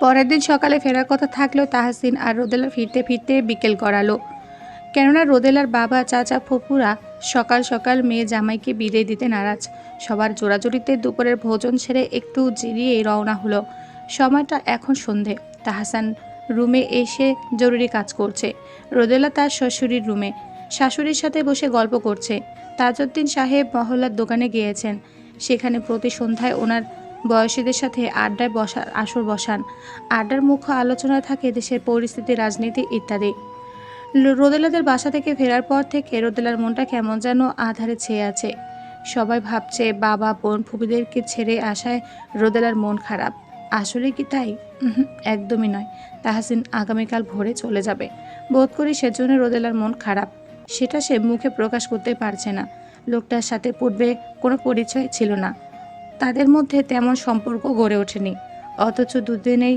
পরের দিন সকালে ফেরার কথা থাকলেও তাহসিন আর রোদেলা ফিরতে ফিরতে বিকেল করালো কেননা রোদেলার বাবা, চাচা ফুপুরা সকাল সকাল মেয়ে জামাইকে বিদায় দিতে নারাজ। সবার জোড়াজুড়িতে দুপুরের ভোজন সেরে একটু জিরিয়ে রওনা হলো। সময়টা এখন সন্ধে। তাহাসান রুমে এসে জরুরি কাজ করছে। রোদেলা তার শ্বশুরির রুমে। শাশুড়ির সাথে বসে গল্প করছে। তাজউদ্দিন সাহেব মহল্লার দোকানে গিয়েছেন। সেখানে প্রতি সন্ধ্যায় ওনার বয়সীদের সাথে আড্ডায় বসার আসর বসান। আড্ডার মুখ্য আলোচনায় থাকে দেশের পরিস্থিতি, রাজনীতি ইত্যাদি। রোদেলাদের বাসা থেকে ফেরার পর থেকে রোদেলার মনটা কেমন যেন আধারে ছেয়ে আছে। সবাই ভাবছে বাবা, বোন ফুপিদেরকে ছেড়ে আসায় রোদেলার মন খারাপ। আসলে কি তাই? একদমই নয়। তাহাসিন আগামীকাল ভোরে চলে যাবে। বোধ করি সেজন্য রোদেলার মন খারাপ। সেটা সে মুখে প্রকাশ করতে পারছে না। লোকটার সাথে পূর্বে কোনো পরিচয় ছিল না। তাদের মধ্যে তেমন সম্পর্ক গড়ে ওঠেনি। অথচ দুদিনেই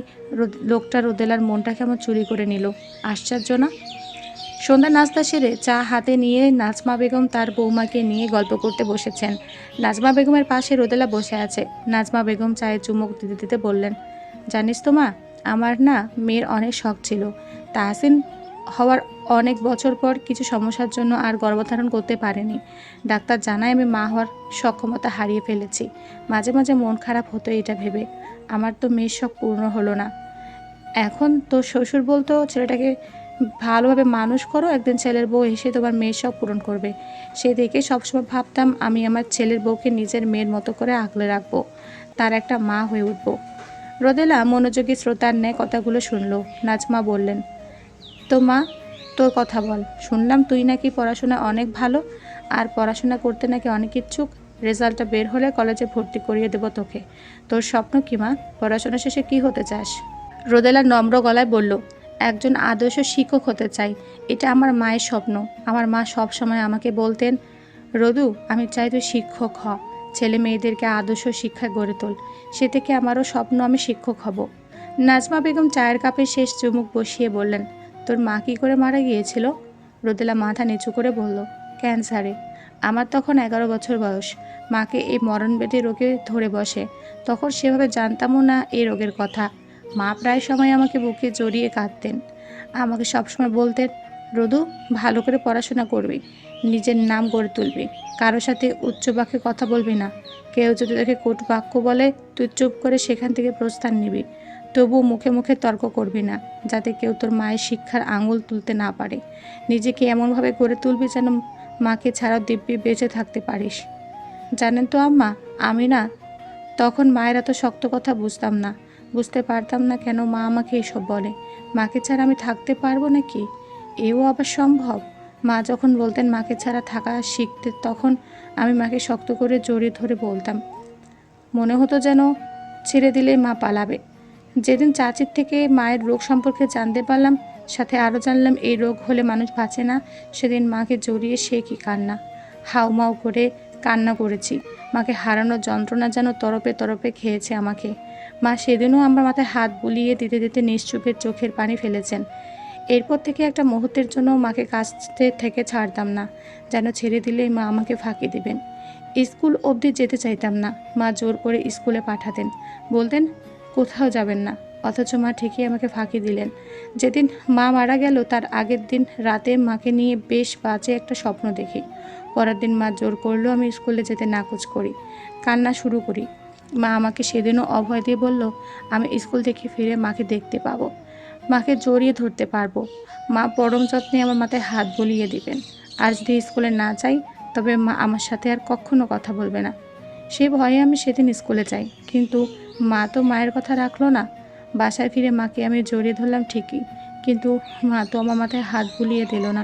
লোকটা রোদেলার মনটা কেমন চুরি করে নিল। আশ্চর্য না? সন্ধ্যা নাস্তা সেরে চা হাতে নিয়ে নাজমা বেগম তার বৌমাকে নিয়ে গল্প করতে বসেছেন। নাজমা বেগমের পাশে রোদেলা বসে আছে। নাজমা বেগম চায়ে চুমুক দিতে দিতে বললেন, জানিস তো মা, আমার না মেয়ের অনেক শখ ছিল। তাহসিন হওয়ার অনেক বছর পর কিছু সমস্যার জন্য আর গর্ভধারণ করতে পারেনি। ডাক্তার জানায়, আমি মা হওয়ার সক্ষমতা হারিয়ে ফেলেছি। মাঝে মাঝে মন খারাপ হতো এটা ভেবে। আমার তো মেয়ের শখ পূর্ণ হলো না। এখন তো শ্বশুর বলতো, ছেলেটাকে ভালোভাবে মানুষ করো, একদিন ছেলের বউ এসে তোমার মেয়ের শখ পূরণ করবে। সেই দেখে সবসময় ভাবতাম, আমি আমার ছেলের বউকে নিজের মেয়ের মতো করে আগলে রাখব, তার একটা মা হয়ে উঠবো। রোদেলা মনোযোগী শ্রোতার ন্যায় কথাগুলো শুনলো। নাজমা বললেন, তো মা তোর কথা বল। শুনলাম তুই নাকি পড়াশোনা অনেক ভালো, আর পড়াশোনা করতে নাকি অনেক ইচ্ছুক। রেজাল্টটা বের হলে কলেজে ভর্তি করিয়ে দেবো তোকে। তোর স্বপ্ন কি, মা? পড়াশোনা শেষে কি হতে চাস? রোদেলা নম্র গলায় বলল, একজন আদর্শ শিক্ষক হতে চাই। এটা আমার মায়ের স্বপ্ন। আমার মা সব সময় আমাকে বলতেন, রদু, আমি চাই তুই শিক্ষক হ। ছেলে মেয়েদেরকে আদর্শ শিক্ষায় গড়ে তোল। সে থেকে আমারও স্বপ্ন আমি শিক্ষক হব। নাজমা বেগম চায়ের কাপে শেষ চুমুক বসিয়ে বললেন তোর মা কী করে মারা গিয়েছিল? রোদেলা মাথা নিচু করে বলল, ক্যান্সারে। আমার তখন এগারো বছর বয়স। মাকে এই মরণবেদী রোগে ধরে বসে। তখন সেভাবে জানতামও না এই রোগের কথা। মা প্রায় সময় আমাকে বুকে জড়িয়ে কাঁদতেন। আমাকে সবসময় বলতেন, রোদু, ভালো করে পড়াশোনা করবি। নিজের নাম গড়ে তুলবি। কারোর সাথে উচ্চ বাক্যে কথা বলবি না। কেউ যদি তোকে কটু বাক্য বলে, তুই চুপ করে সেখান থেকে প্রস্থান নিবি। তবু মুখে মুখে তর্ক করবি না, যাতে কেউ তোর মায়ের শিক্ষার আঙুল তুলতে না পারে। নিজেকে এমনভাবে গড়ে তুলবি যেন মাকে ছাড়াও দিব্যি বেঁচে থাকতে পারিস। জানেন তো আম্মা, আমি না তখন মায়ের এত শক্ত কথা বুঝতাম না। বুঝতে পারতাম না কেন মা আমাকে এসব বলে। মাকে ছাড়া আমি থাকতে পারব নাকি? এও আবার সম্ভব? মা যখন বলতেন মাকে ছাড়া থাকা শিখতে, তখন আমি মাকে শক্ত করে জড়িয়ে ধরে বলতাম, মনে হতো যেন ছেড়ে দিলে মা পালাবে। যেদিন চাচির থেকে মায়ের রোগ সম্পর্কে জানতে পারলাম, সাথে আরও জানলাম এই রোগ হলে মানুষ বাঁচে না, সেদিন মাকে জড়িয়ে সে কি কান্না। হাউমাউ করে কান্না করেছি। মাকে হারানোর যন্ত্রণা যেন তরপে তরপে খেয়েছে আমাকে। মা সেদিনও আমার মাথায় হাত বুলিয়ে দিতে দিতে নিশ্চুপের চোখের পানি ফেলেছেন। এরপর থেকে একটা মুহূর্তের জন্য মাকে কাছতে থেকে ছাড়তাম না, যেন ছেড়ে দিলেই মা আমাকে ফাঁকি দিবেন। স্কুল অবধি যেতে চাইতাম না। মা জোর করে স্কুলে পাঠাতেন। বলতেন কোথাও যাবেন না। অথচ মা ঠিকই আমাকে ফাঁকি দিলেন। যেদিন মা মারা গেল, তার আগের দিন রাতে মাকে নিয়ে বেশ বাজে একটা স্বপ্ন দেখি। পরের দিন মা জোর করলেও আমি স্কুলে যেতে নাকচ করি, কান্না শুরু করি। মা আমাকে সেদিনও অভয় দিয়ে বলল, আমি স্কুল থেকে ফিরে মাকে দেখতে পাবো। মাকে জড়িয়ে ধরতে পারব। মা পরম যত্নে আমার মাথায় হাত বুলিয়ে দিবেন। আর যদি স্কুলে না যাই, তবে মা আমার সাথে আর কখনো কথা বলবে না। সেই ভয়ে আমি সেদিন স্কুলে যাই। কিন্তু মা তো মায়ের কথা রাখল না। বাসায় ফিরে মাকে আমি জড়িয়ে ধরলাম ঠিকই, কিন্তু মা তো আমার মাথায় হাত বুলিয়ে দিল না।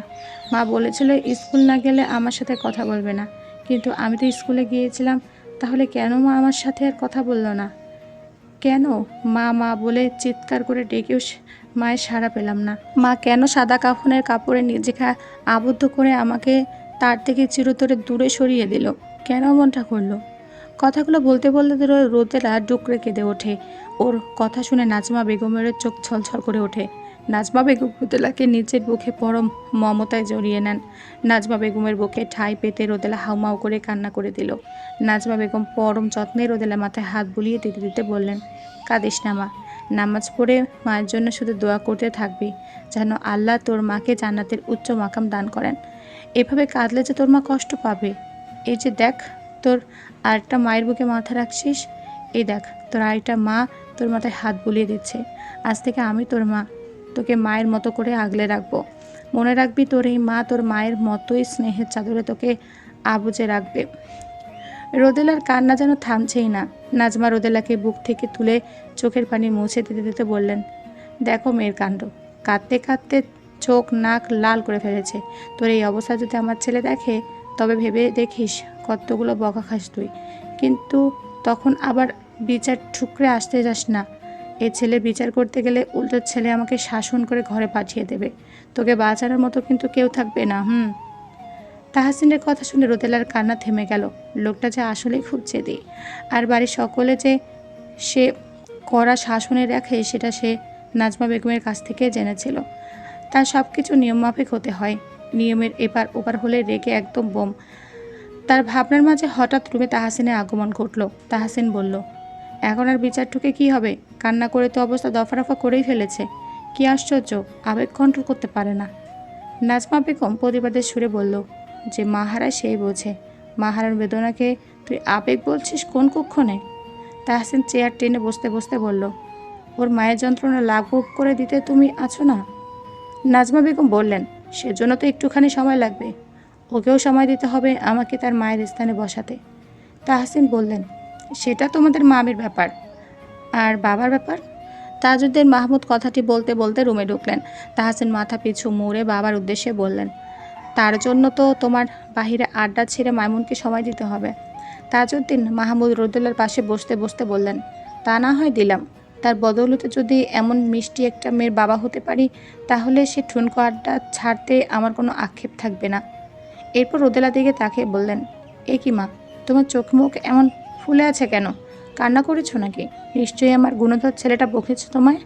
মা বলেছিল স্কুল না গেলে আমার সাথে কথা বলবে না, কিন্তু আমি তো স্কুলে গিয়েছিলাম, তাহলে কেন মা আমার সাথে আর কথা বলল না? কেন? মা মা বলে চিৎকার করে ডেকেও মায়ের সাড়া পেলাম না। মা কেন সাদা কাফনের কাপড়ে নিজেকে আবদ্ধ করে আমাকে তার থেকে চিরতরে দূরে সরিয়ে দিল? কেন মনটা করল? কথাগুলো বলতে বলতে রোদেলা ডুকরে কেঁদে ওঠে। ওর কথা শুনে নাজমা বেগমের চোখ ছলছল করে ওঠে। নাজমা বেগম রোদেলাকে নিজের বুকে পরম মমতায় জড়িয়ে নেন। নাজমা বেগমের বুকে ঠাই পেতে রোদেলা হাউমাউ করে কান্না করে দিল। নাজমা বেগম পরম যত্নে রোদেলা মাথায় হাত বুলিয়ে দিতে দিতে বললেন, কাদিস নামা নামাজ পড়ে মায়ের জন্য শুধু দোয়া করতে থাকবি, যেন আল্লাহ তোর মাকে জান্নাতের উচ্চ মাকাম দান করেন। এভাবে কাঁদলে যে তোর মা কষ্ট পাবে। এই যে দেখ, তোর আরেকটা মায়ের বুকে মাথা রাখছিস? এই দেখ, তোর আরেকটা মা তোর মাথায় হাত বুলিয়ে দিচ্ছে। আজ থেকে আমি তোর মা, তোকে মায়ের মতো করে আগলে রাখব। মনে রাখবি তোর এই মা তোর মায়ের মতোই স্নেহের চাদরে তোকে আবুজে রাখবে। রোদেলার কান্না যেন থামছেই না। নাজমা রোদেলাকে বুক থেকে তুলে চোখের পানি মুছে দিতে দিতে বললেন, দেখো মেয়ের কাণ্ড। কাঁদতে কাঁদতে চোখ নাক লাল করে ফেলেছে। তোর এই অবস্থা যদি আমার ছেলে দেখে, তবে ভেবে দেখিস কতগুলো বকা খাস তুই? কিন্তু তখন আবার বিচার ঠুকরে আসতে যাস না। এ ছেলে বিচার করতে গেলে উল্টো ছেলে আমাকে শাসন করে ঘরে পাঠিয়ে দেবে। তোকে বাঁচানোর মতো কিন্তু কেউ থাকবে না, হুম? তাহাসিনের কথা শুনে রোদেলার কান্না থেমে গেল। লোকটা যে আসলেই খুব জেদি। আর বাড়ির সকলে যে সে কড়া শাসনে রাখে, সেটা সে নাজমা বেগমের কাছ থেকে জেনেছিল। তার সব কিছু নিয়মমাফিক হতে হয়। নিয়মের এপার ওপার হলে রেগে একদম বোম। তার ভাবনার মাঝে হঠাৎ রুমে তাহাসিনের আগমন ঘটল। তাহাসিন বলল, এখন আর বিচার ঠুকে কী হবে? কান্না করে তো অবস্থা দফারফা করেই ফেলেছে। কি আশ্চর্য, আবেগ কন্ট্রোল করতে পারে না। নাজমা বেগম প্রতিবাদের সুরে বলল, যে মাহারা সেই বোঝে। মাহারার বেদনাকে তুই আবেগ বলছিস কোন কক্ষণে? তাহসিন চেয়ার টেনে বসতে বসতে বলল, ওর মায়ের যন্ত্রণা লাঘব করে দিতে তুমি আছো না? নাজমা বেগম বললেন, সেজন্য তো একটুখানি সময় লাগবে। ওকেও সময় দিতে হবে আমাকে তার মায়ের স্থানে বসাতে। তাহসিন বললেন, সেটা তোমাদের মামির ব্যাপার। আর বাবার ব্যাপার? তাজুদ্দিন মাহমুদ কথাটি বলতে বলতে রুমে ঢুকলেন। তাহসিন মাথা পিছু মুড়ে বাবার উদ্দেশ্যে বললেন, তার জন্য তো তোমার বাহিরে আড্ডা ছেড়ে মাইমুনকে সময় দিতে হবে। তাজউদ্দিন মাহমুদ রদুল্লার পাশে বসতে বসতে বললেন, তা না হয় দিলাম। তার বদৌলতে যদি এমন মিষ্টি একটা মেয়ের বাবা হতে পারি, তাহলে সে ঠুনকো আড্ডা ছাড়তে আমার কোনো আক্ষেপ থাকবে না। এরপর রোদেলা দিকে তাকে বললেন, এ কি মা, তোমার চোখ মুখ এমন ফুলে আছে কেন? কান্না করেছ নাকি? নিশ্চয়ই আমার গুণধর ছেলেটা বকেছে তোমায়?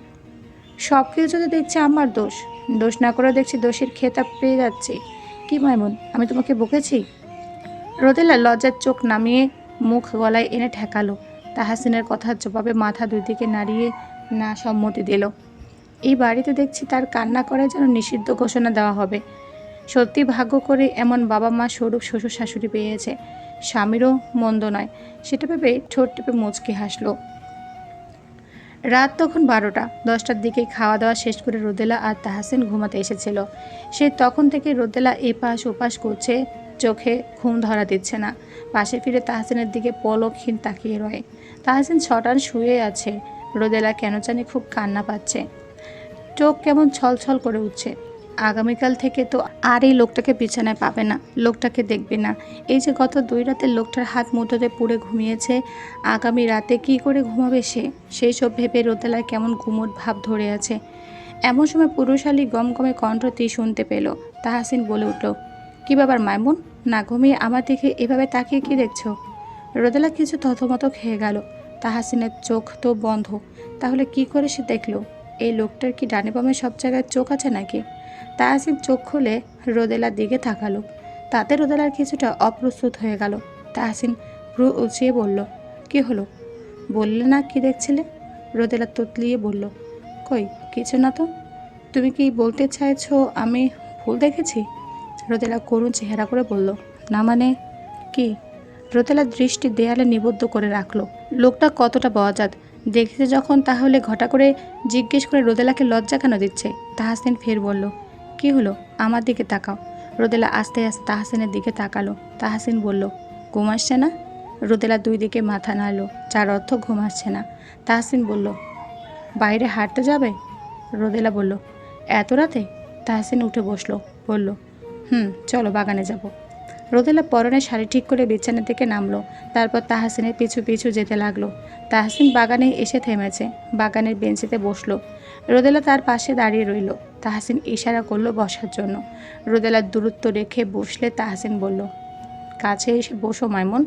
সব কিছু যদি দেখছি আমার দোষ। দোষ না করে দেখছি দোষের খেতাব পেয়ে যাচ্ছি। কি মাইমুন, আমি তোমাকে বকেছি? রোদেলা লজ্জার চোখ নামিয়ে মুখ গলায় এনে ঠেকালো। তাহাসিনের কথার জবাবে মাথা দুই দিকে নাড়িয়ে না সম্মতি দিল। এই বাড়িতে দেখছি তার কান্না করে যেন নিষিদ্ধ ঘোষণা দেওয়া হবে। সত্যি ভাগ্য করে এমন বাবা মা স্বরূপ শ্বশুর শাশুড়ি পেয়েছে। স্বামীরও মন্দ নয়। সেটা ভেবে ঠোঁট টেপে মুচকে হাসলো। রাত তখন বারোটা। দশটার দিকে খাওয়া দাওয়া শেষ করে রোদেলা আর তাহাসিন ঘুমাতে এসেছিল। সে তখন থেকে রোদেলা এপাশ ওপাশ করছে, চোখে ঘুম ধরা দিচ্ছে না। পাশে ফিরে তাহসিনের দিকে পলকহীন তাকিয়ে রয়। তাহসিন ছটান শুয়ে আছে। রোদেলা কেন জানি খুব কান্না পাচ্ছে। চোখ কেমন ছলছল করে উঠছে। আগামীকাল থেকে তো আর এই লোকটাকে বিছানায় পাবে না, লোকটাকে দেখবে না। এই যে গত দুই রাতে লোকটার হাত মুঠোতে পুড়ে ঘুমিয়েছে, আগামী রাতে কি করে ঘুমাবে সে? সেই সব ভেবে রোদেলায় কেমন ঘুমোট ভাব ধরে আছে। এমন সময় পুরুষালী গমগমে কণ্ঠটি শুনতে পেল। তাহাসিন বলে উঠল, কি বাবার মাইমুন? না ঘুমিয়ে আমার দিকে এভাবে তাকিয়ে কি দেখছ? রোদেলা কিছু থতমত খেয়ে গেল। তাহাসিনের চোখ তো বন্ধ, তাহলে কি করে সে দেখল? এই লোকটার কি ডানে বামে সব জায়গায় চোখ আছে নাকি? তাহাসিন চোখ খুলে রোদেলার দিকে তাকালো। তাতে রোদেলার কিছুটা অপ্রস্তুত হয়ে গেল। তাহাসিন ভ্রু উঁচিয়ে বলল, কি হলো? বললে না কি দেখছিলে? রোদেলা তুতলিয়ে বলল, কই, কিছু না তো। তুমি কি বলতে চাইছো আমি ভুল দেখেছি? রোদেলা করুণ চেহারা করে বলল, না মানে কি? রোদেলার দৃষ্টি দেয়ালে নিবদ্ধ করে রাখল, লোকটা কতটা বজাত? দেখেছে যখন, তাহলে ঘটা করে জিজ্ঞেস করে রোদেলাকে লজ্জা কেন দিচ্ছে? তাহাসিন ফের বলল কি হলো? আমার দিকে তাকাও। রোদেলা আস্তে আস্তে তাহাসিনের দিকে তাকালো। তাহাসিন বলল, ঘুম আসছে না? রোদেলা দুই দিকে মাথা নাড়লো। যার অর্থ ঘুম আসছে না। তাহসিন বলল, বাইরে হাঁটতে যাবে? রোদেলা বলল, এত রাতে? তাহাসিন উঠে বসল, বলল, হুম, চলো বাগানে যাব। রোদেলা পরনে শাড়ি ঠিক করে বিছানা থেকে নামলো। তারপর তাহাসিনের পিছু পিছু যেতে লাগল। তাহসিন বাগানে এসে থেমেছে, বাগানের বেঞ্চিতে বসল। রোদেলা তার পাশে দাঁড়িয়ে রইল। তাহসিন ইশারা করল বসার জন্য। রোদেলার দূরত্ব রেখে বসলে তাহসিন বলল, কাছে এসে বসো, মাইমন।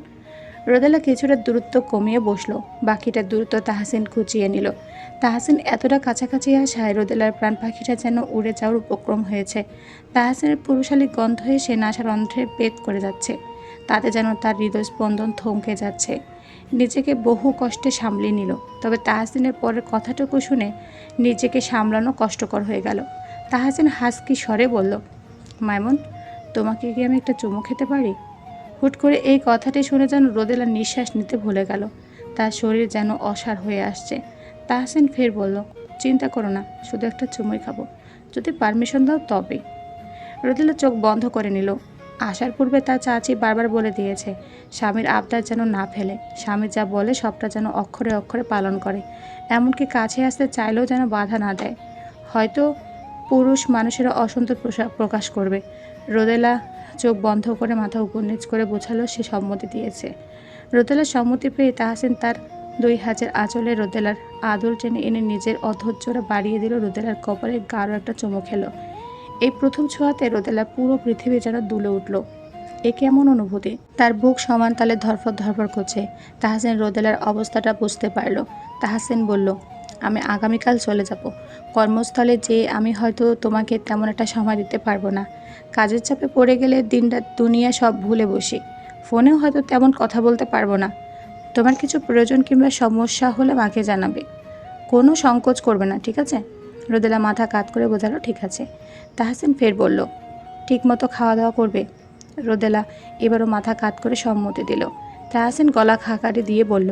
রোদেলা কিছুটা দূরত্ব কমিয়ে বসল। বাকিটা দূরত্ব তাহসিন খুঁচিয়ে নিল। তাহসিন এতটা কাছাকাছি আসায় রোদেলার প্রাণ পাখিটা যেন উড়ে যাওয়ার উপক্রম হয়েছে। তাহসিনের পুরুষালী গন্ধ এসে নাসার অন্ধ্রে পেদ করে যাচ্ছে। তাতে যেন তার হৃদয় স্পন্দন থমকে যাচ্ছে। নিজেকে বহু কষ্টে সামলে নিল। তবে তাহাসিনের পরের কথাটুকু শুনে নিজেকে সামলানো কষ্টকর হয়ে গেল। তাহাসিন হাসকি স্বরে বলল, মাইমন, তোমাকে কি আমি একটা চুমু খেতে পারি? হুট করে এই কথাটি শুনে যেন রোদেলা নিঃশ্বাস নিতে ভুলে গেল। তার শরীর যেন অসার হয়ে আসছে। তাহসিন ফের বলল, চিন্তা করো না, শুধু একটা চুমুই খাব। যদি পারমিশন দাও তবেই। রোদেলা চোখ বন্ধ করে নিল। আসার পূর্বে তার চাচি বারবার বলে দিয়েছে, স্বামীর আবদার যেন না ফেলে। স্বামী যা বলে, সবটা যেন অক্ষরে অক্ষরে পালন করে। এমনকি কাছে আসতে চাইলেও যেন বাধা না দেয়। হয়তো পুরুষ মানুষেরা অসন্তোষ প্রকাশ করবে। রোদেলা চোখ বন্ধ করে মাথা উপর নিচ করে বোঝালো, সে সম্মতি দিয়েছে। রোদেলার সম্মতি পেয়ে তাহসিন তার দুই হাজার আঁচলে রোদেলার আদর টেনে এনে নিজের অধৈর্যরা বাড়িয়ে দিল। রোদেলার কপালে গাঢ় একটা চুমু খেলো। এই প্রথম ছোঁয়াতে রোদেলা পুরো পৃথিবী যেন দুলে উঠল। এ কেমন অনুভূতি? তার বুক সমান তালে ধরফর ধরফর করছে। তাহাসিন রোদেলার অবস্থাটা বুঝতে পারল। তাহাসিন বলল, আমি আগামীকাল চলে যাব। কর্মস্থলে যে আমি হয়তো তোমাকে তেমন একটা সময় দিতে পারব না। কাজের চাপে পড়ে গেলে দিনটা দুনিয়া সব ভুলে বসি। ফোনেও হয়তো তেমন কথা বলতে পারব না। তোমার কিছু প্রয়োজন কিংবা সমস্যা হলে মাকে জানাবে। কোনো সংকোচ করবে না, ঠিক আছে? রোদেলা মাথা কাত করে বোঝালো, ঠিক আছে। তাহসিন ফের বলল ঠিক মতো খাওয়া দাওয়া করবে? রোদেলা এবারও মাথা কাত করে সম্মতি দিল। তাহসিন গলা খাকারি দিয়ে বলল,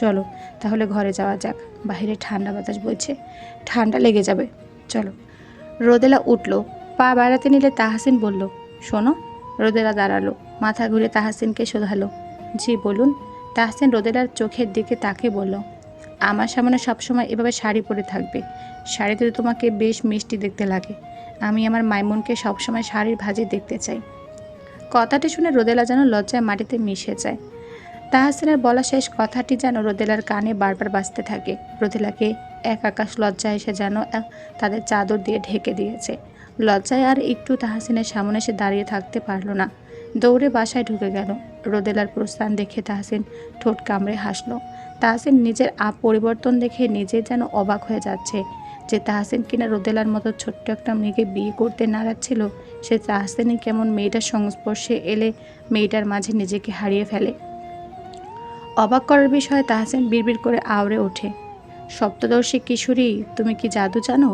চলো, তাহলে ঘরে যাওয়া যাক। বাইরে ঠান্ডা বাতাস বইছে, ঠান্ডা লেগে যাবে। চলো। রোদেলা উঠল, পা বাড়াতে নিলে তাহাসিন বলল, শোনো। রোদেলা দাঁড়াল, মাথা ঘুরে তাহাসিনকে শোধালো। জি, বলুন। তাহসিন রোদেলার চোখের দিকে তাকে বলল, আমার সামনে সবসময় এভাবে শাড়ি পরে থাকবে। শাড়িতে তোমাকে বেশ মিষ্টি দেখতে লাগে। আমি আমার মাইমনকে সবসময় শাড়ির ভাজি দেখতে চাই। কথাটি শুনে রোদেলা যেন লজ্জায় মাটিতে মিশে যায়। তাহাসিনের বলা শেষ কথাটি যেন রোদেলার কানে বারবার বাজতে থাকে। রোদেলাকে এক আকাশ লজ্জা এসে যেন তাদের চাদর দিয়ে ঢেকে দিয়েছে। লজ্জায় আর একটু তাহাসিনের সামনে এসে দাঁড়িয়ে থাকতে পারল না। দৌড়ে বাসায় ঢুকে গেল। রোদেলার প্রস্থান দেখে তাহসিন ঠোঁট কামড়ে হাসলো। তাহসিন নিজের আপ পরিবর্তন দেখে নিজে যেন অবাক হয়ে যাচ্ছে। যে তাহসিন কিনা রোদেলার মতো ছোট্ট একটা মেয়েকে বিয়ে করতে নারাজ ছিল, সে তাহসিনই কেমন মেয়েটার সংস্পর্শে এলে মেয়েটার মাঝে নিজেকে হারিয়ে ফেলে। অবাক করার বিষয়ে, তাহসিন বিড়বিড় করে আওড়ে ওঠে। সপ্তদর্শী কিশোরী, তুমি কি জাদু জানো?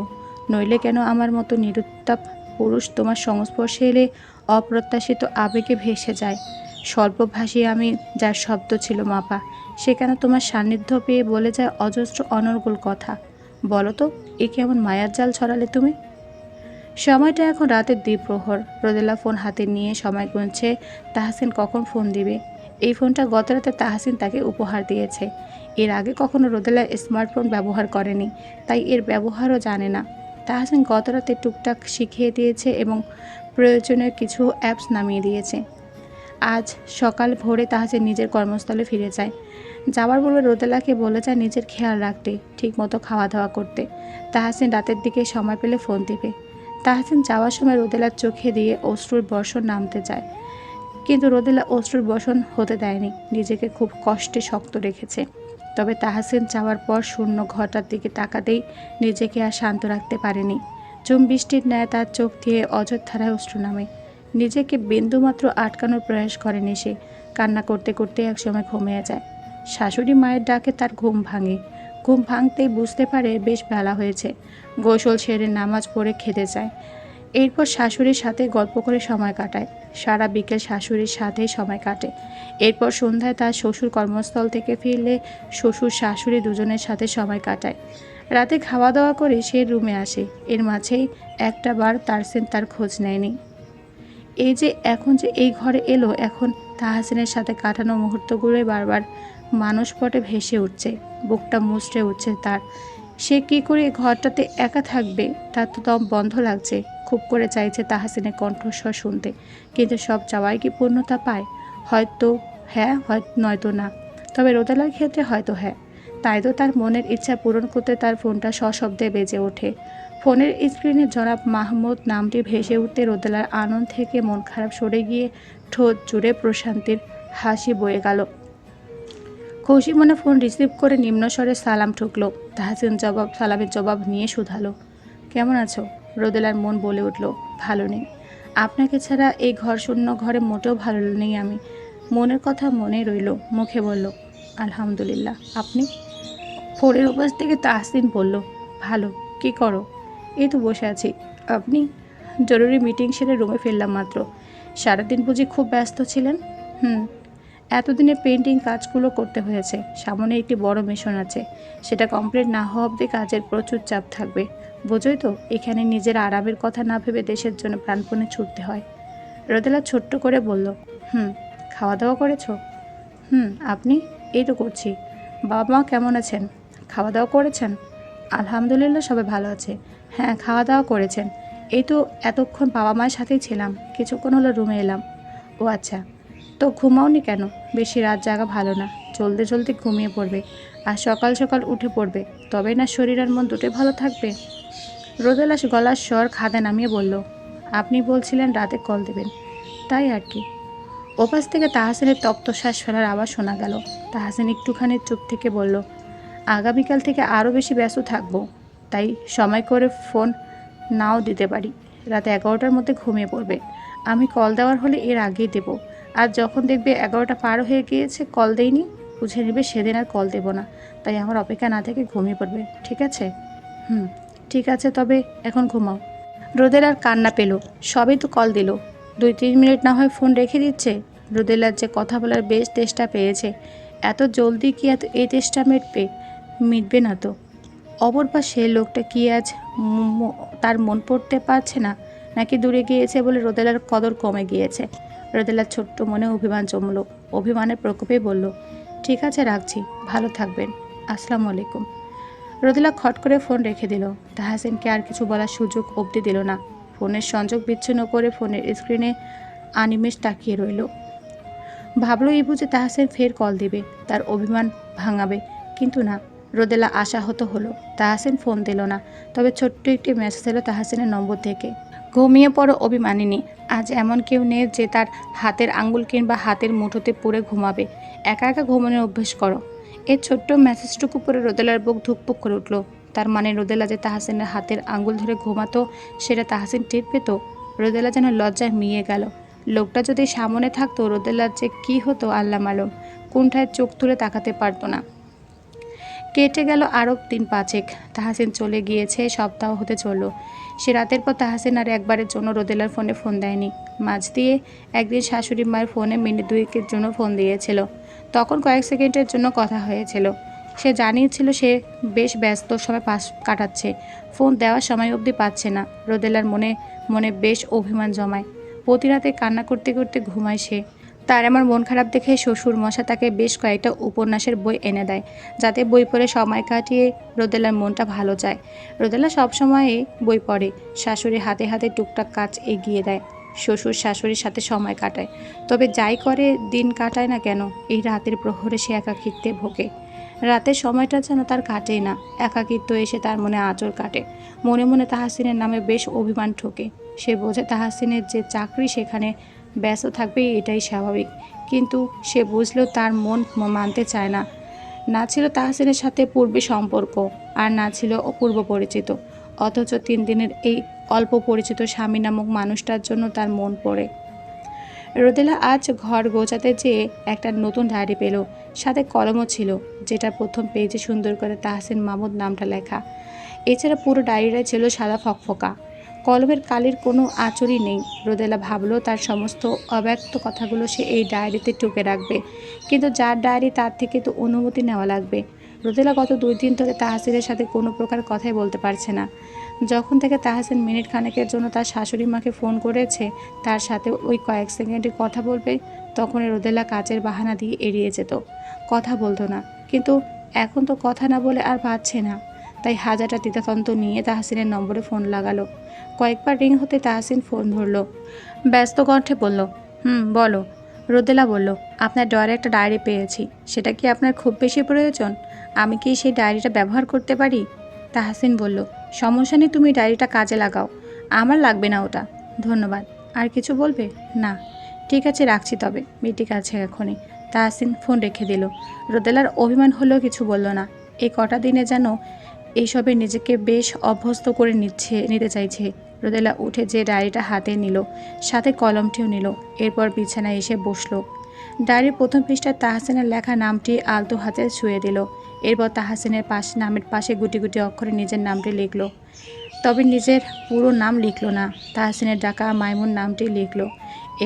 নইলে কেন আমার মতো নিরুত্তাপ পুরুষ তোমার সংস্পর্শে এলে অপ্রত্যাশিত আবেগে ভেসে যায়? স্বল্পভাষী আমি, যার শব্দ ছিল মাপা, সে কেন তোমার সান্নিধ্য পেয়ে বলে যায় অজস্র অনর্গল কথা? বলো তো, এ কেমন মায়ার জাল ছড়ালে তুমি? সময়টা এখন রাতের দ্বিপ্রহর রোদেলা ফোন হাতে নিয়ে সময় গুনছে। তাহাসিন কখন ফোন দিবে? এই ফোনটা গত রাতে তাহাসিন তাকে উপহার দিয়েছে। এর আগে কখনো রোদেলা স্মার্টফোন ব্যবহার করেনি, তাই এর ব্যবহারও জানে না। তাহাসিন গত রাতে টুকটাক শিখিয়ে দিয়েছে এবং প্রয়োজনীয় কিছু অ্যাপস নামিয়ে দিয়েছে। আজ সকাল ভোরে তাহাসিন নিজের কর্মস্থলে ফিরে যায়। যাওয়ার পূর্বে রোদেলাকে বলে যায় নিজের খেয়াল রাখতে, ঠিকমতো খাওয়া দাওয়া করতে। তাহাসিন রাতের দিকে সময় পেলে ফোন দিবে। তাহাসিন যাওয়ার সময় রোদেলার চোখে দিয়ে অশ্রুর বর্ষণ নামতে যায়। কিন্তু রোদেলা অশ্রুর বর্ষণ হতে দেয়নি, নিজেকে খুব কষ্টে শক্ত রেখেছে। তবে তাহাসিন যাওয়ার পর শূন্য ঘটার দিকে তাকাতেই নিজেকে আর শান্ত রাখতে পারেনি। চুম বৃষ্টির ন্যায় তার চোখ দিয়ে অযোধ্যারায় অশ্রু নামে। নিজেকে বিন্দুমাত্র আটকানোর প্রয়াস করেনি সে। কান্না করতে করতে একসময় ঘুমিয়ে যায়। শাশুড়ি মায়ের ডাকে তার ঘুম ভাঙে। ঘুম ভাঙতেই বুঝতে পারে বেশ বেলা হয়েছে। গোসল সেরে নামাজ পড়ে খেতে যায়। এরপর শাশুড়ির সাথে গল্প করে সময় কাটায়। সারা বিকেল শাশুড়ির সাথেই সময় কাটে। এরপর সন্ধ্যায় তার শ্বশুর কর্মস্থল থেকে ফিরলে শ্বশুর শাশুড়ি দুজনের সাথে সময় কাটায়। রাতে খাওয়া দাওয়া করে সে রুমে আসে। এর মাঝেই একটা বার তারসেন তার খোঁজ নেয়নি। এই যে এখন যে এই ঘরে এলো, এখন তাহাসিনের সাথে কাটানো মুহূর্তগুলোই বারবার মানসপটে ভেসে উঠছে, বুকটা মুচড়ে উঠছে তার। সে কি করে ঘরটাতে একা থাকবে তার তো দম বন্ধ লাগছে, খুব করে চাইছে তাহাসিনের কণ্ঠস্বর শুনতে। কিন্তু সব চাওয়াই কি পূর্ণতা পায়? হয়তো হ্যাঁ হয় নয়তো না। তবে রোদেলার ক্ষেত্রে হয়তো হ্যাঁ। তাই তো তার মনের ইচ্ছা পূরণ করতে তার ফোনটা সশব্দে বেজে ওঠে। ফোনের স্ক্রিনে জনাব মাহমুদ নামটি ভেসে উঠতে রোদেলার আনন্দ থেকে মন খারাপ সরে গিয়ে ঠোঁট জুড়ে প্রশান্তির হাসি বয়ে গেল। খুশি মনে ফোন রিসিভ করে নিম্নস্বরে সালাম ঠুকলো। তাহাসিন জবাব সালামের জবাব নিয়ে শুধালো। কেমন আছো? রোদেলার মন বলে উঠল, ভালো নেই। আপনাকে ছাড়া এই ঘর শূন্য ঘরে মোটেও ভালো নেই আমি। মনের কথা মনে রইল, মুখে বলল, আলহামদুলিল্লাহ, আপনি? ফোনের উপাস থেকে তাহসিন বলল, ভালো, কি করো? এই তো বসে আছি। আপনি? জরুরি মিটিং সেরে রুমে ফিরলাম মাত্র। সারাদিন বুঝি খুব ব্যস্ত ছিলেন? হুম এতদিনে পেন্টিং কাজগুলো করতে হয়েছে। সামনে একটি বড় মিশন আছে। সেটা কমপ্লিট না হওয়া অবধি কাজের প্রচুর চাপ থাকবে। বোঝোই তো, এখানে নিজের আরামের কথা না ভেবে দেশের জন্য প্রাণপণে ছুটতে হয়। রোদেলা ছোট্ট করে বলল, হুম খাওয়া দাওয়া করেছ? হুম, আপনি? এই তো করছি। বাবা মা কেমন আছেন? খাওয়া দাওয়া করেছেন? আলহামদুলিল্লাহ, সবাই ভালো আছে। হ্যাঁ খাওয়া দাওয়া করেছেন। এই তো এতক্ষণ বাবা মায়ের সাথেই ছিলাম। কিছুক্ষণ হলো রুমে এলাম। ও আচ্ছা তো ঘুমাওনি কেন? বেশি রাত জাগা ভালো না। চলতে চলতে ঘুমিয়ে পড়বে আর সকাল সকাল উঠে পড়বে। তবে না শরীর আর মন দুটোই ভালো থাকবে? রোদেলাস গলার স্বর খাদে নামিয়ে বলল, আপনি বলছিলেন রাতে কল দেবেন। তাই আর কি। ওপাশ থেকে তাহাসিনের তপ্ত শ্বাস ফেলার আওয়াজ শোনা গেল। তাহাসিন একটুখানি চুপ থেকে বলল, আগামীকাল থেকে আরও বেশি ব্যস্ত থাকব। তাই সময় করে ফোন নাও দিতে পারি। রাতে এগারোটার মধ্যে ঘুমিয়ে পড়বে। আমি কল দেওয়ার হলে এর আগেই দেবো। আর যখন দেখবে এগারোটা পার হয়ে গিয়েছে, কল দেইনি বুঝে নেবে সেদিন আর কল দেবো না। তাই আমার অপেক্ষা না থেকে ঘুমিয়ে পড়বে, ঠিক আছে? হুম, ঠিক আছে, তবে এখন ঘুমাও। রোদের আর কান্না পেল, সবই তো কল দিল। দুই তিন মিনিট না হয় ফোন রেখে দিচ্ছে। রোদেলার যে কথা বলার বেশ তেষ্টা পেয়েছে। এত জলদি কি এত এই তেষ্টা মিটবে? মিটবে না তো। অপর পাশে লোকটা কি আজ তার মন পড়তে পারছে না? নাকি দূরে গিয়েছে বলে রোদেলার কদর কমে গিয়েছে? রোদেলার ছোট্ট মনে অভিমান জমলো। অভিমানের প্রকোপে বলল, ঠিক আছে রাখছি, ভালো থাকবেন। আসসালামু আলাইকুম। রোদেলা খট করে ফোন রেখে দিল। তাহাসিনকে আর কিছু বলার সুযোগ অবধি দিল না। ফোনের সংযোগ বিচ্ছিন্ন করে ফোনের স্ক্রিনে আনিমেষ তাকিয়ে রইল। ভাবলো এই বুঝে তাহাসিন ফের কল দিবে, তার অভিমান ভাঙাবে। কিন্তু না, রোদেলা আশাহত হলো। তাহাসিন ফোন দিল না, তবে ছোট্ট একটি মেসেজ এলো তাহাসিনের নম্বর থেকে। ঘুমিয়ে পড়ো অভিমানিনী। আজ এমন কেউ নেই যে তার হাতের আঙ্গুল কিংবা হাতের মুঠোতে পড়ে ঘুমাবে। একা একা ঘুমানোর অভ্যেস করো। এই ছোট্ট মেসেজটুকু পরে রোদেলার বুক ধুকপুক করে উঠল। তার মানে রোদেলা যে তাহাসিনের হাতের আঙ্গুল ধরে ঘুমাতো, সেটা তাহাসিন টের পেত? রোদেলা যেন লজ্জায় মিয়ে গেল। লোকটা যদি সামনে থাকতো, রোদেলার যে কি হতো আল্লাহ মালুম। কোনটায় চোখ তুলে তাকাতে পারতো না। কেটে গেল আরও দিন পাঁচেক। তাহাসিন চলে গিয়েছে, সপ্তাহ হতে চলল। সে রাতের পর তাহাসিন আর একবারের জন্য রোদেলার ফোনে ফোন দেয়নি। মাঝ দিয়ে একদিন শাশুড়ি মায়ের ফোনে মিনিট দুয়েকের জন্য ফোন দিয়েছিল। তখন কয়েক সেকেন্ডের জন্য কথা হয়েছিল। সে জানিয়েছিল সে বেশ ব্যস্ত সময় পাস কাটাচ্ছে। ফোন দেওয়ার সময় অবধি পাচ্ছে না। রোদেলার মনে মনে বেশ অভিমান জমায়। প্রতি রাতে কান্না করতে করতে ঘুমায় সে। তার আমার মন খারাপ দেখে শ্বশুর মশা তাকে বেশ কয়েকটা উপন্যাসের বই এনে দেয়, যাতে বই পড়ে সময় কাটিয়ে রোদেলার মনটা ভালো যায়। রোদেলা সবসময়ই বই পড়ে, শাশুড়ি হাতে হাতে টুকটাক কাজ এগিয়ে দেয়, শ্বশুর শাশুড়ির সাথে সময় কাটায়। তবে যাই করে দিন কাটায় না কেন, এই রাতের প্রহরে সে একাকিত্বে ভোগে। রাতের সময়টা যেন তার কাটেই না, একাকিত্ব এসে তার মনে আঁচড় কাটে। মনে মনে তাহাসিনের নামে বেশ অভিমান ঠোকে। সে বোঝে তাহাসিনের যে চাকরি সেখানে ব্যস্ত থাকবে, এটাই স্বাভাবিক। কিন্তু সে বুঝলেও তার মন মানতে চায় না। না ছিল তাহসিনের সাথে পূর্বে সম্পর্ক আর না ছিল অপূর্ব পরিচিত। অথচ তিন দিনের এই অল্প পরিচিত স্বামী নামক মানুষটার জন্য তার মন পড়ে। রোদেলা আজ ঘর গোছাতে যেয়ে একটা নতুন ডায়েরি পেল। সাথে কলমও ছিল, যেটা প্রথম পেজে সুন্দর করে তাহসিন মাহমুদ নামটা লেখা। এছাড়া পুরো ডায়েরিটাই ছিল সাদা ফকফকা। কলমের কালির কোনো আচরই নেই। রোদেলা ভাবলো, তার সমস্ত অব্যক্ত কথাগুলো সে এই ডায়েরিতে টুকে রাখবে। কিন্তু যার ডায়েরি, তার থেকে তো অনুমতি নেওয়া লাগবে। রোদেলা গত দুই দিন ধরে তাহাসিনের সাথে কোনো প্রকার কথাই বলতে পারছে না। যখন থেকে তাহাসিন মিনিট খানেকের জন্য তার শাশুড়ি মাকে ফোন করেছে, তার সাথে ওই কয়েক সেকেন্ডে কথা বলবে তখন রোদেলা কাজের বাহানা দিয়ে এড়িয়ে যেত। কথা বলতো না। কিন্তু এখন তো কথা না বলে আর পাচ্ছে না। তাই হাজারটা দ্বিতাতন্ত্র নিয়ে তাহাসিনের নম্বরে ফোন লাগালো। কয়েকবার রিং হতে তাহসিন ফোন ধরলো। ব্যস্ত কণ্ঠে বলল, হুম, বলো। রোদেলা বলল, আপনার ডয়ারে একটা ডায়েরি পেয়েছি। সেটা কি আপনার খুব বেশি প্রয়োজন? আমি কি সেই ডায়েরিটা ব্যবহার করতে পারি? তাহাসিন বলল, সমস্যা নেই, তুমি ডায়েরিটা কাজে লাগাও। আমার লাগবে না ওটা। ধন্যবাদ। আর কিছু বলবে? না। ঠিক আছে, রাখছি তবে। মিটিং আছে এখনই। তাহসিন ফোন রেখে দিল। রোদেলার অভিমান হলেও কিছু বলল না। এই কটা দিনে যেন এইসবে নিজেকে বেশ অভ্যস্ত করে নিচ্ছে, নিতে চাইছে। রোদেলা উঠে যে ডায়েরিটা হাতে নিল, সাথে কলমটিও নিল, এরপর বিছানায় এসে বসল। ডায়েরির প্রথম পৃষ্ঠায় তাহাসিনের লেখা নামটি আলতো হাতে ছুঁয়ে দিল। এরপর তাহাসিনের পাশ নামের পাশে গুটি গুটি অক্ষরে নিজের নামটি লিখল। তবে নিজের পুরো নাম লিখলো না, তাহসিনের ডাকা মাইমুন নামটি লিখলো।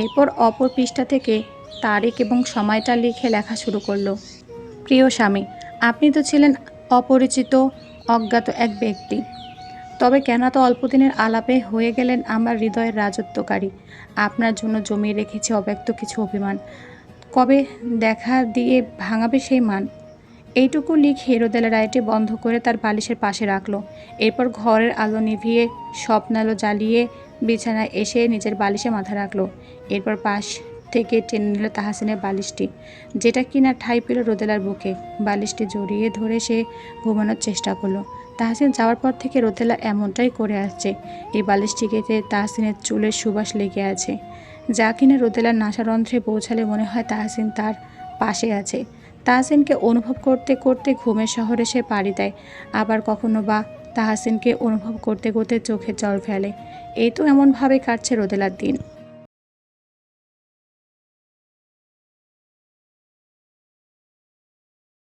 এরপর অপর পৃষ্ঠা থেকে তারিখ এবং সময়টা লিখে লেখা শুরু করল। প্রিয় স্বামী, আপনি তো ছিলেন অপরিচিত অজ্ঞাত এক ব্যক্তি। তবে কেন তো অল্পদিনের আলাপে হয়ে গেলেন আমার হৃদয়ের রাজত্বকারী। আপনার জন্য জমিয়ে রেখেছি অব্যক্ত কিছু অভিমান। কবে দেখা দিয়ে ভাঙাবে সেই মান? এইটুকু লিখে রোদেলা রায়টি বন্ধ করে তার বালিশের পাশে রাখল। এরপর ঘরের আলো নিভিয়ে স্বপ্নালো জ্বালিয়ে বিছানায় এসে নিজের বালিশে মাথা রাখল। এরপর পাশ থেকে টেনে নিল তাহাসিনের বালিশটি, যেটা কিনা ঠাই পেল রোদেলার বুকে। বালিশটি জড়িয়ে ধরে সে ঘুমানোর চেষ্টা করল। তাহসিন যাওয়ার পর থেকে রোদেলা এমনটাই করে আসছে। এই বালিশটিকে তাহসিনের চুলের সুবাস লেগে আছে। যা কিনা রোদেলার নাসারন্ধ্রে পৌঁছালে মনে হয় তাহসিন তার পাশে আছে। তাহসিনকে অনুভব করতে করতে ঘুমের শহরে সে পাড়ি দেয়। আবার কখনো বা তাহাসিনকে অনুভব করতে করতে চোখে জল ফেলে। এই তো এমনভাবে কাটছে রোদেলার দিন।